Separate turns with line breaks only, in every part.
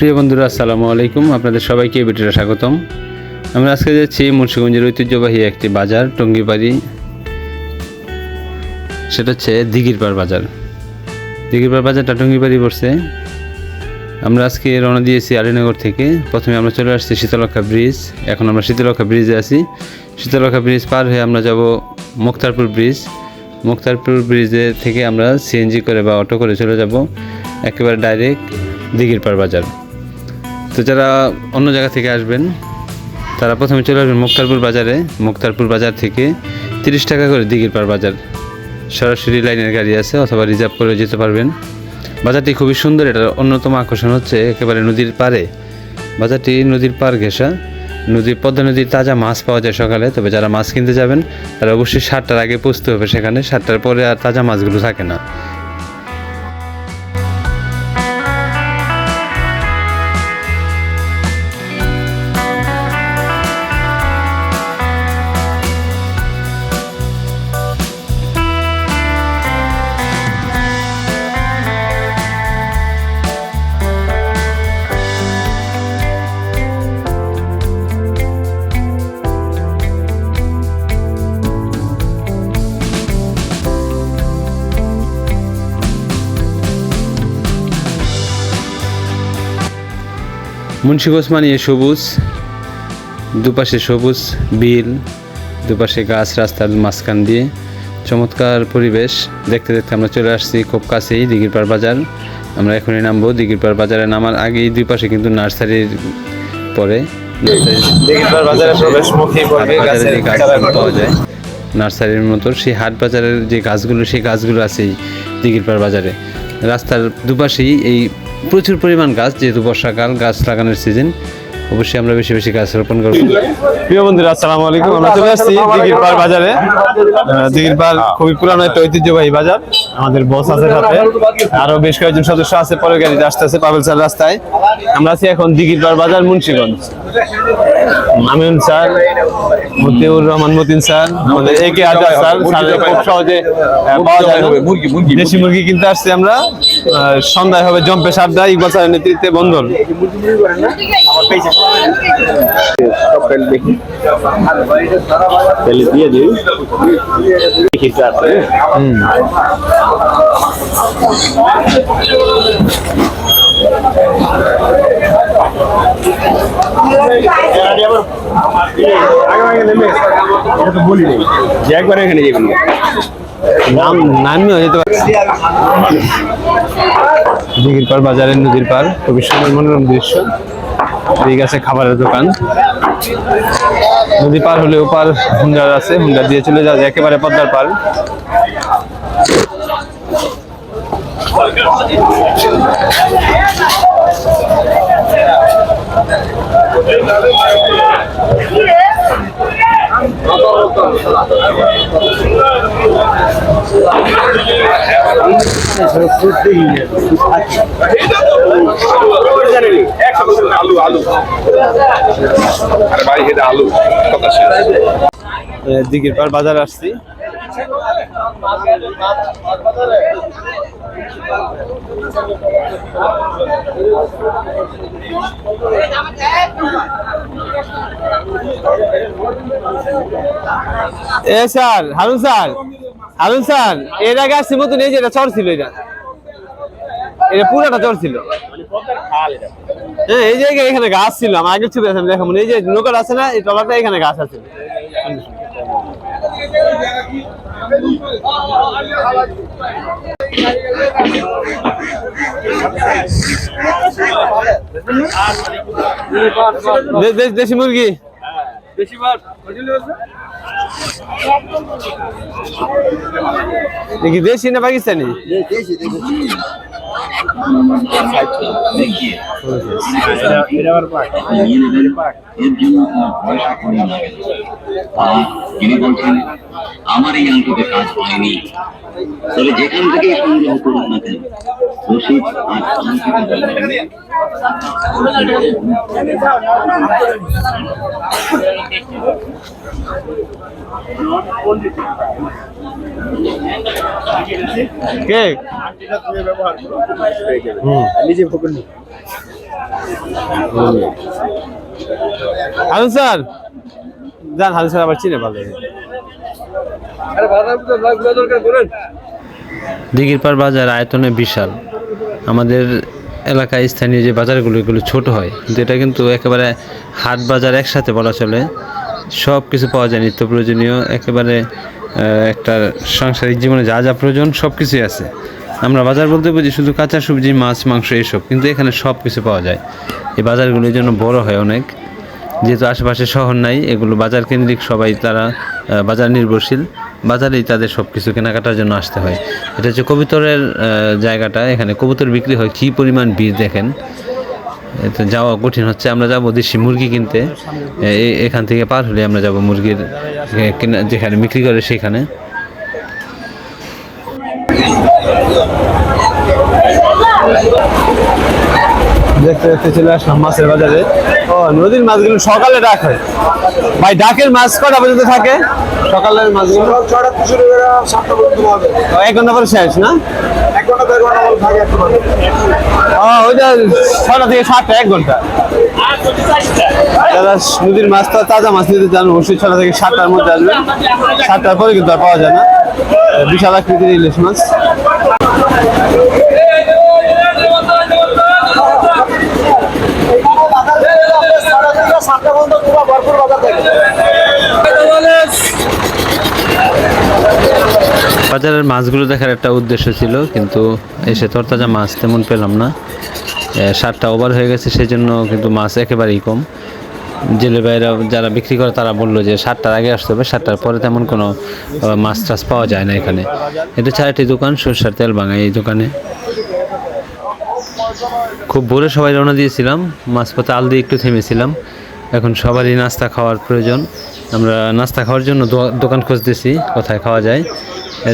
প্রিয় বন্ধুরা, আসসালামু আলাইকুম। আপনাদের সবাইকে ভিডিওটা স্বাগতম। আমরা আজকে যাচ্ছি মুন্সিগঞ্জের ঐতিহ্যবাহী একটি বাজার টঙ্গিবাড়ি সেটা হচ্ছে দিঘিরপাড় বাজার। দিঘিরপাড় বাজারটা টঙ্গিবাড়ি পড়ছে। আমরা আজকে রওনা দিয়েছি আলীনগর থেকে। প্রথমে আমরা চলে আসছি শীতলক্ষা ব্রিজ। এখন আমরা শীতলক্ষা ব্রিজে আছি। শীতলক্ষা ব্রিজ পার হয়ে আমরা যাব মুক্তারপুর ব্রিজ। মুক্তারপুর ব্রিজে থেকে আমরা সিএনজি করে বা অটো করে চলে যাব। একেবারে ডাইরেক্ট দিঘিরপাড় বাজার। তো যারা অন্য জায়গা থেকে আসবেন, তারা প্রথমে চলে আসবেন মুক্তারপুর বাজারে। মুক্তারপুর বাজার থেকে তিরিশ টাকা করে দিঘিরপাড় বাজার। সরাসরি লাইনের গাড়ি আছে অথবা রিজার্ভ করে যেতে পারবেন। বাজারটি খুবই সুন্দর, এটার অন্যতম আকর্ষণ হচ্ছে একেবারে নদীর পাড়ে। বাজারটি নদীর পার ঘেঁষা। নদীর পদ্মা নদীর তাজা মাছ পাওয়া যায় সকালে, তবে যারা মাছ কিনতে যাবেন, তারা অবশ্যই সাতটার আগে পৌঁছতে হবে সেখানে। সাতটার পরে আর তাজা মাছগুলো থাকে না। মুন্সিগঞ্জ মানে সবুজ দুপাশে সবুজ বিল দুপাশে গাছ রাস্তার মাঝখান দিয়ে। চমৎকার পরিবেশ। দেখতে দেখতে আমরা চলে আসছি খুব কাছেই দিঘিরপাড় বাজার। আমরা এখনই নামবো দিঘিরপাড় বাজারে নামার আগেই দুই পাশে কিন্তু নার্সারির পরে পাওয়া যায় নার্সারির মতো সেই হাট বাজারের যে গাছগুলো সেই গাছগুলো আছে এই দিঘিরপাড় বাজারে। রাস্তার দুপাশেই এই প্রচুর পরিমাণ গাছ যেহেতু বর্ষাকাল গাছ লাগানোর সিজন অবশ্যই আমরা বেশি বেশি গাছ রোপণ করব।
প্রিয় বন্ধুরা আসসালামু আলাইকুম। আমরা চলে আসছি দিঘিরপাড় বাজারে। আহ, দিঘিরপাড় খুবই পুরানো একটা ঐতিহ্যবাহী বাজার। আমাদের বস আছে সাথে। আরও বেশ কয়েকজন সদস্য আছে পরে গাড়িতে আসতেছে পাবেল স্যার রাস্তায়। আমরা আছি এখন দিঘিরপাড় বাজার মুন্সিগঞ্জ। মামিন স্যার মতিউর রহমান মতিন স্যার আমাদের A K Azad sir sir খুব সহজে পাওয়া যায় দেশি মুরগি। কিনতে আসছি আমরা। আহ, সন্ধ্যায় হবে জম্পে সাবদা ইকবাল স্যারের নেতৃত্বে বন্ধন।
তাহলে দিয়ে দিই। দেখি তো আছে যে একবার এখানে যাবেন।
নাম নামই হয়ে যেতে পারে দিঘির পার বাজারের নদীর পার খুবই সুন্দর মনোরম দৃশ্য। ঠিক আছে, খাবারের দোকান। নদী পার হলে ওপার হুন্ডার আছে, হুন্ডার দিয়ে চলে যাওয়া যায়, একেবারে পদ্মার পার।
আলু আলু আরে ভাই এটা আলু। কথা
দিঘির পার বাজার আসছি। এ sir, Harun sir Harun sir, এর আগে আসছি মতন এই যে, এটা চর ছিল এটা। এটা পুরাটা চর ছিল। হ্যাঁ এই জায়গায় এখানে গাছ ছিল, আমার আগের ছবি আছে দেখাবো এই যে নৌকাটা আছে না, এই টলাটা এখানে গাছ আছে। দেশি মুরগি। দেশি না পাকিস্তানি?
আমার এই আঙ্কিতে কাজ হয়নি তবে যেখান থেকে সংগ্রহ করুন না কেন রসিদ আর আঙ্কিতে
নিজে
হারুন স্যার যান হারুন স্যার আবার চিনে ভালো।
দিঘির পার বাজার আয়তনে বিশাল। আমাদের এলাকায় স্থানীয় যে বাজারগুলো এগুলো ছোট হয়। কিন্তু এটা কিন্তু একেবারে হাট বাজার একসাথে বলা চলে। সব কিছু পাওয়া যায় নিত্য প্রয়োজনীয়। একেবারে একটা সাংসারিক জীবনে যা যা প্রয়োজন সব কিছুই আছে। আমরা বাজার বলতে বুঝি শুধু কাঁচা সবজি, মাছ, মাংস এইসব, কিন্তু এখানে সব কিছু পাওয়া যায়। এই বাজারগুলো এই জন্য বড় হয় অনেক। যেহেতু আশেপাশে শহর নাই, এগুলো বাজার কেন্দ্রিক সবাই তারা বাজার নির্ভরশীল। বাজারেই তাদের সব কিছু কেনাকাটার জন্য আসতে হয়। এটা হচ্ছে কবুতরের জায়গাটা। এখানে কবুতর বিক্রি হয় কী পরিমাণ ভিড় দেখেন। এতে যাওয়া কঠিন হচ্ছে। আমরা যাব দেশি মুরগি কিনতে। এখান থেকে পার হলে আমরা যাব মুরগির যেখানে বিক্রি করে সেখানে।
দেখতে দেখতে চলে আসলাম মাছের বাজারে। ও নদীর মাছগুলো সকালে ডাক হয়। ভাই ডাকের মাছ কটা পর্যন্ত থাকে? সকালের মাছগুলো?
ছটা শুরু করে সাতটা পর্যন্ত হবে।
ও, এক ঘণ্টা পরে শেষ না?
এক ঘণ্টা দেড় ঘণ্টা থাকে।
ও ওইটা ছটা থেকে সাতটা এক ঘণ্টা। যারা নদীর মাছ তো তাজা মাছ নিতে চান অবশ্যই ছটা থেকে সাতটার মধ্যে আসবে। সাতটার পরে কিন্তু আর পাওয়া যায় না। বিশাল আকৃতির ইলিশ মাছ।
বাজারের মাছগুলো দেখার একটা উদ্দেশ্য ছিল, কিন্তু এসে তরতাজা মাছ তেমন পেলাম না। এ, সাতটা ওভার হয়ে গেছে সেই জন্য কিন্তু মাছ একেবারেই কম। জেলে ভাইরা যারা বিক্রি করে তারা বলল যে সাতটার আগে আসতে হবে সাতটার পরে তেমন কোনো মাছ টাছ পাওয়া যায় না এখানে। এটা চারটি দোকান সরষার তেল ভাঙা এই দোকানে। খুব ভোরে সবাই রওনা দিয়েছিলাম মাঝপথে আল দিয়ে একটু থেমেছিলাম। এখন সবারই নাস্তা খাওয়ার প্রয়োজন। আমরা নাস্তা খাওয়ার জন্য দোকান খুঁজতেছি, কোথায় খাওয়া যায়।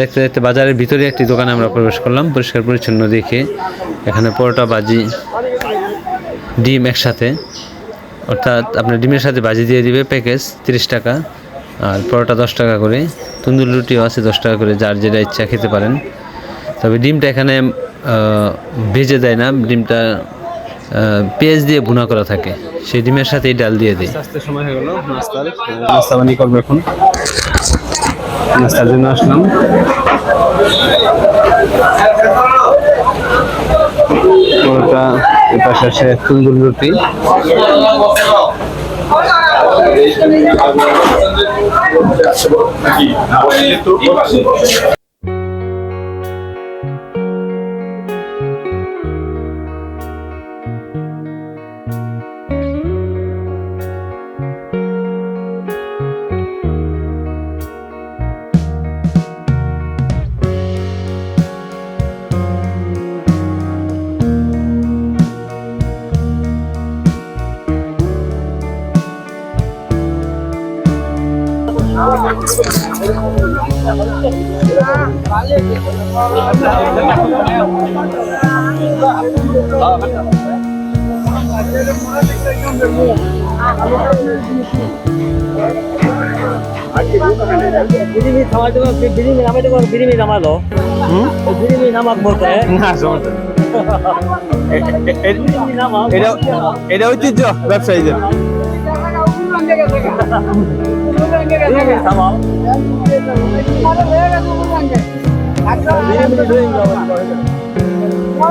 দেখতে দেখতে বাজারের ভিতরে একটি দোকানে আমরা প্রবেশ করলাম, পরিষ্কার পরিচ্ছন্ন দেখে। এখানে পরোটা বাজি ডিম একসাথে। অর্থাৎ আপনার ডিমের সাথে বাজি দিয়ে দিবে, প্যাকেজ তিরিশ টাকা। আর পরোটা দশ টাকা করে। তন্দুর রুটিও আছে দশ টাকা করে, যার যেটা ইচ্ছা খেতে পারেন। তবে ডিমটা এখানে ভেজে দেয় না, ডিমটা পেঁয়াজ দিয়ে ভুনা করা থাকে। সেই ডিমের সাথেই ডাল দিয়ে দিই।
আস্তে সময় হয়ে গেল নাস্তার। নাস্তা বানিয়ে করব এখন। নাস্তার জন্য আসলাম। পরোটা এপাশে আসে তন্দুর রুটি।
বিরিমি থামাই দেবো। বিরিমি নামালো বিরিমি নামাক বলতে
না সমস্যা এটা ঐতিহ্য ব্যবসায়ীদের।
বিরিমি থামাও বিরিমি ধরে
এই বেটা তুই বাপ মা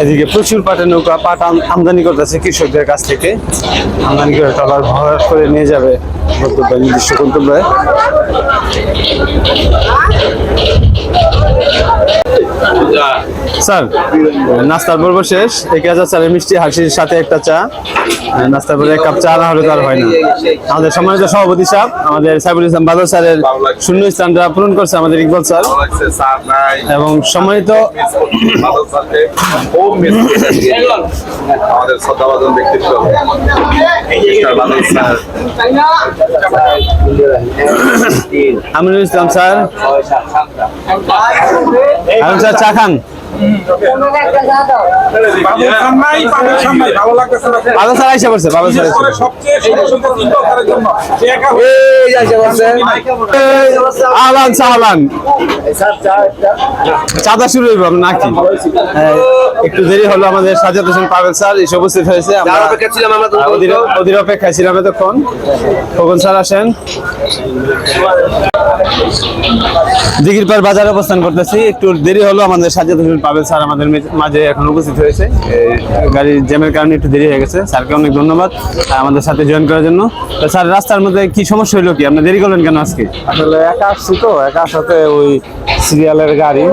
এদিকে প্রচুর পাটের নৌকা, পাট আম- আমদানি করতেছে কৃষকদের কাছ থেকে। আমদানি করে ট্রলার ভরাট করে নিয়ে যাবে গন্তব্যে নির্দিষ্ট গন্তব্যে স্যার, নাস্তার পর্ব শেষ। এক হাজার চালের মিষ্টি, হাসির সাথে একটা চা। নাস্তার পরে এক কাপ চা না হলে তো আর হয় না। আমাদের সম্মানিত সভাপতি সাহেব, আমাদের সাইফুল ইসলাম বাদল স্যারের শূন্য স্থানটা পূরণ করছে আমাদের ইকবাল স্যার। এবং সম্মানিত।
আমাদের
আমিনুল ইসলাম স্যার। চা খান। চাঁদা শুরু হইব নাকি? হ্যাঁ, একটু দেরি হলো আমাদের সাজাদ হোসেন পাবেল স্যার এসে উপস্থিত হয়েছে। অধীর অপেক্ষায় ছিলাম এতক্ষণ। খোকন স্যার আসেন। দিঘির পার বাজারে অবস্থান করতেছি। একটু দেরি হলো আমাদের সাজাদ হোসেন পাবেল স্যার আমাদের মাঝে এখন উপস্থিত হয়েছে। গাড়ির জ্যামের কারণে একটু দেরি হয়ে গেছে। স্যারকে অনেক ধন্যবাদ আমাদের সাথে জয়েন করার জন্য। তো স্যার রাস্তার মধ্যে কি সমস্যা হলো কি? আপনি দেরি করলেন কেন আজকে?
আসলে একা আসছি তো একা সাথে ওই সিরিয়ালের গাড়ি।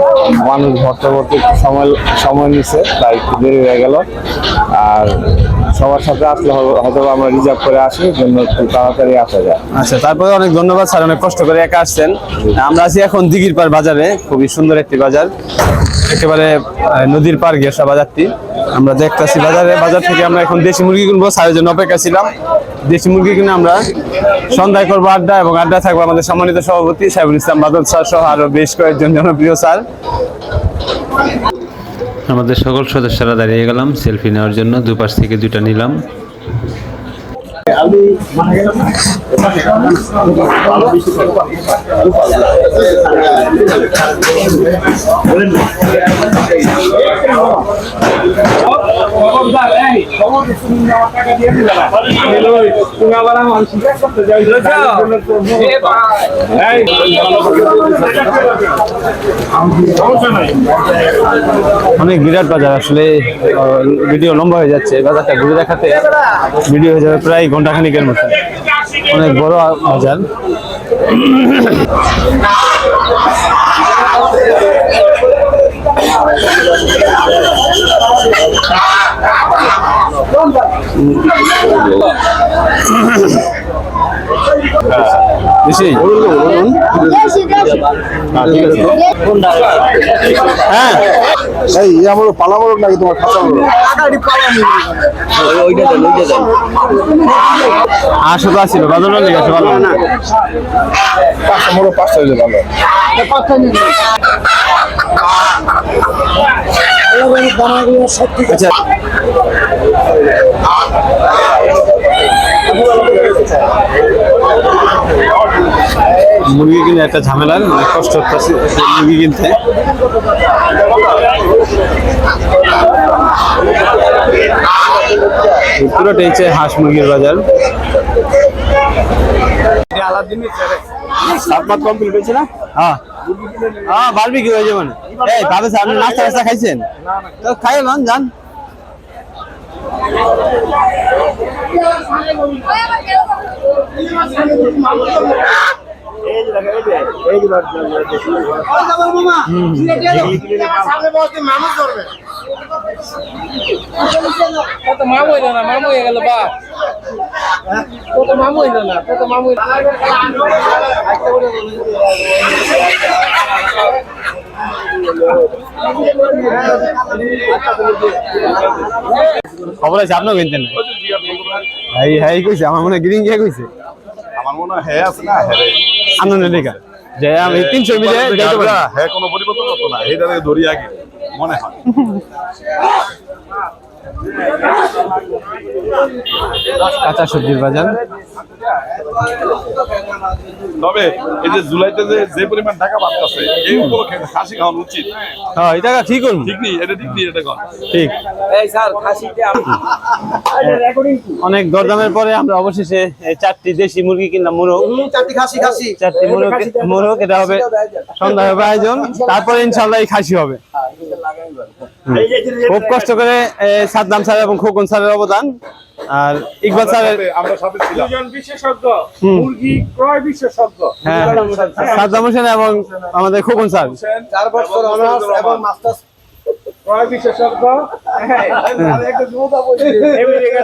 মানুষ ভরতে ভরতে সময় সময় নিছে তাই একটু দেরি হয়ে গেল। আর সবার সাথে আসলে হয়তো আমরা রিজার্ভ করে আসি জন্য একটু তাড়াতাড়ি আসা যায়।
আচ্ছা তারপরে অনেক ধন্যবাদ স্যার অনেক কষ্ট করে একা আসছেন। আমরা আছি এখন দিঘির পার বাজারে খুবই সুন্দর একটি বাজার। একেবারে নদীর পার গেসা বাজারটি। আমরা দেখতেছি বাজারে বাজার থেকে আমরা এখন দেশি মুরগি কিনবো, স্যারের জন্য অপেক্ষা ছিলাম। দেশি মুরগি কিনে আমরা সন্ধ্যায় করব আড্ডা এবং আড্ডা থাকব আমাদের সম্মানিত সভাপতি সাইবুল ইসলাম বাদল স্যার সহ আরও বেশ কয়েকজন জনপ্রিয় স্যার।
আমাদের সকল সদস্যরা দাঁড়িয়ে গেলাম, সেলফি নেওয়ার জন্য দুপাশ থেকে দুটা নিলাম।
অনেক বিরাট বাজার আসলে ভিডিও লম্বা হয়ে যাচ্ছে। বাজারটা ঘুরে দেখাতে ভিডিও হয়ে যাবে প্রায় ঘন্টাখানিকের মতো? অনেক বড় বাজার বেশি? হ্যাঁ।
এই আমার পালা বড় নাকি তোমার খাতা বড়
আটশো তো আসছিল বাজার লেগে ভালো
পাঁচটা বড় পাঁচটা হইলে ভালো।
আচ্ছা। মুরগি কিনে একটা ঝামেলার অনেক কষ্ট হচ্ছে মুরগি কিনতে। পুরোটাই হচ্ছে হাঁস মুরগির বাজার। সাত মাস কমপ্লিট হয়েছে না? হ্যাঁ। হ্যাঁ বারবি কি হয়েছে মানে এই ভাবে আপনি নাস্তা টাস্তা খাইছেন তো খাই মান যান।
কত মামু হইল না মামু হয়ে গেল বা কত মামু হইল না কত মামু
খবর আছে আপনিও কিনতেন না হ্যাঁ হ্যাঁ কইছে আমার মনে গ্রিন কে কইছে।
আমার মনে হয় হ্যাঁ আছে না হ্যাঁ
আনন্দ লেখা যে আমি তিনশো মিলে যাইতে পারি।
হ্যাঁ কোনো পরিবর্তন হতো না এইটা ধরি আগে মনে হয়।
কাঁচা সবজির বাজার।
তবে এই যে জুলাইতে যে যে পরিমাণ টাকা বাড়তেছে এই উপলক্ষে খাসি খাওয়ানো উচিত।
হ্যাঁ এটা ঠিক করুন।
ঠিক নেই এটা ঠিক নেই এটা কর।
ঠিক। অনেক দরদামের পরে আমরা অবশেষে এই চারটি দেশি মুরগি কিনলাম মুরগ।
চারটি খাসি খাসি।
চারটি মুরগ মুরগ এটা হবে সন্ধ্যা হবে আয়োজন। তারপরে ইনশাল্লাহ এই খাসি হবে। হুম। খুব কষ্ট করে এ, সাদ্দাম স্যার এবং খোকন স্যারের অবদান। আর ইকবাল স্যারের
আমরা সাথে ছিলাম।
দুজন বিশেষজ্ঞ মুরগি ক্রয় বিশেষজ্ঞ।
হ্যাঁ সাদ্দাম হোসেন এবং আমাদের খোকন স্যার।
চার বছর অনার্স এবং মাস্টার্স।
ক্রয় বিশেষজ্ঞ হ্যাঁ,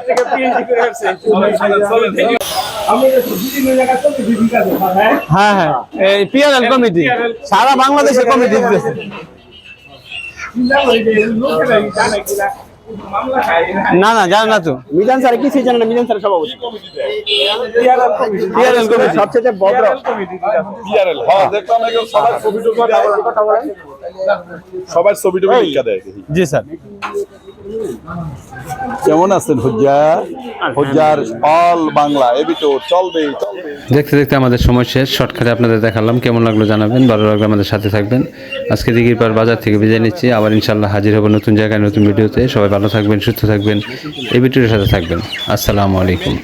থেকে পিএইচডি করে আসছে। হ্যাঁ?
হ্যাঁ হ্যাঁ। এই পিআরএল কমিটি সারা বাংলাদেশের কমিটি দিতেছে। না না জানো না তো।
মিজান স্যার কি জানে না মিজান স্যার সভাপতি?
PRL committee.
সবচেয়ে ভদ্র।
পিআরএল হ্যাঁ দেখলাম এখন সবার ছবি টবি দেয়। সবার ছবি টবি লিখা দেয়
জি স্যার।
কেমন আছেন হুজ্জার হুজ্জার অল বাংলা এবি তো চলবে চলবে।
দেখতে দেখতে আমাদের সময় শেষ। শর্টকাটে আপনাদের দেখালাম কেমন লাগল জানাবেন। ভালো লাগল আমাদের সাথে থাকবেন। আজকে দিঘির পার বাজার থেকে বিদায় নিচ্ছি। আবার ইনশাল্লাহ হাজির হব নতুন জায়গায় নতুন ভিডিওতে। সবাই ভালো থাকবেন সুস্থ থাকবেন। এই ভিডিওর সাথে থাকবেন। আসসালামু আলাইকুম।